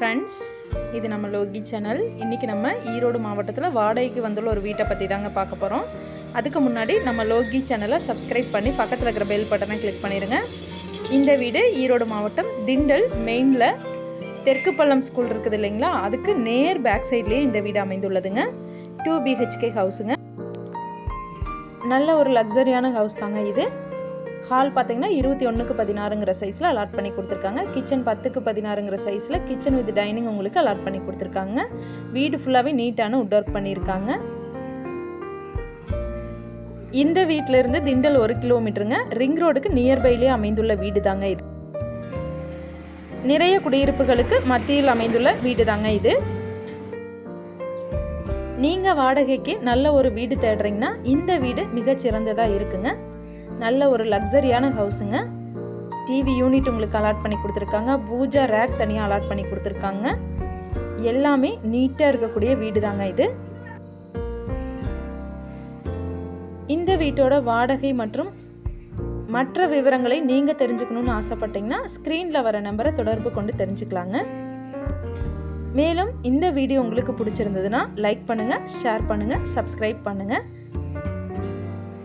Friends இது நம்ம Loki channel இன்றைக்கி நம்ம ஈரோடு மாவட்டத்தில் வாடகைக்கு வந்துள்ள ஒரு வீட்டை பற்றி தாங்க பார்க்க போகிறோம் அதுக்கு முன்னாடி நம்ம லோகி சேனலை சப்ஸ்கிரைப் பண்ணி பக்கத்தில் இருக்கிற பெல் பட்டனை கிளிக் பண்ணிடுங்க இந்த வீடு ஈரோடு மாவட்டம் திண்டல் மெயினில் தெற்கு பள்ளம் ஸ்கூல் இருக்குது இல்லைங்களா? அதுக்கு நேர் பேக் சைட்லேயே இந்த வீடு அமைந்துள்ளதுங்க. டூ பிஹெச்கே ஹவுஸுங்க நல்ல ஒரு லக்ஸரியான ஹவுஸ் தாங்க இது. ஹால் பார்த்திங்கன்னா இருபத்தி ஒன்றுக்கு பதினாறுங்கிற சைஸில் அலாட் பண்ணி கொடுத்துருக்காங்க. கிச்சன் பத்துக்கு பதினாறுங்கிற சைஸில் கிச்சன் வித் டைனிங் உங்களுக்கு அலாட் பண்ணி கொடுத்துருக்காங்க. வீடு ஃபுல்லாகவே நீட்டான உட் ஒர்க் பண்ணியிருக்காங்க. இந்த வீட்டில இருந்து திண்டல் ஒரு கிலோமீட்டருங்க. ரிங் ரோடுக்கு நியர்பைலேயே அமைந்துள்ள வீடு தாங்க இது. நிறைய குடியிருப்புகளுக்கு மத்தியில் அமைந்துள்ள வீடு தாங்க இது. நீங்கள் வாடகைக்கு நல்ல ஒரு வீடு தேடுறீங்கன்னா இந்த வீடு மிகச்சிறந்ததாக இருக்குங்க. நல்ல ஒரு லக்ஸரியான ஹவுஸுங்க டிவி யூனிட் உங்களுக்கு அலாட் பண்ணி கொடுத்துருக்காங்க. பூஜா ரேக் தனியாக அலாட் பண்ணி கொடுத்துருக்காங்க. எல்லாமே நீட்டாக இருக்கக்கூடிய வீடு தாங்க இது. இந்த வீட்டோட வாடகை மற்றும் மற்ற விவரங்களை நீங்கள் தெரிஞ்சுக்கணும்னு ஆசைப்பட்டீங்கன்னா ஸ்க்ரீனில் வர நம்பரை தொடர்பு கொண்டு தெரிஞ்சுக்கலாங்க. மேலும் இந்த வீடியோ உங்களுக்கு பிடிச்சிருந்ததுன்னா லைக் பண்ணுங்கள் ஷேர் பண்ணுங்கள் சப்ஸ்கிரைப் பண்ணுங்கள்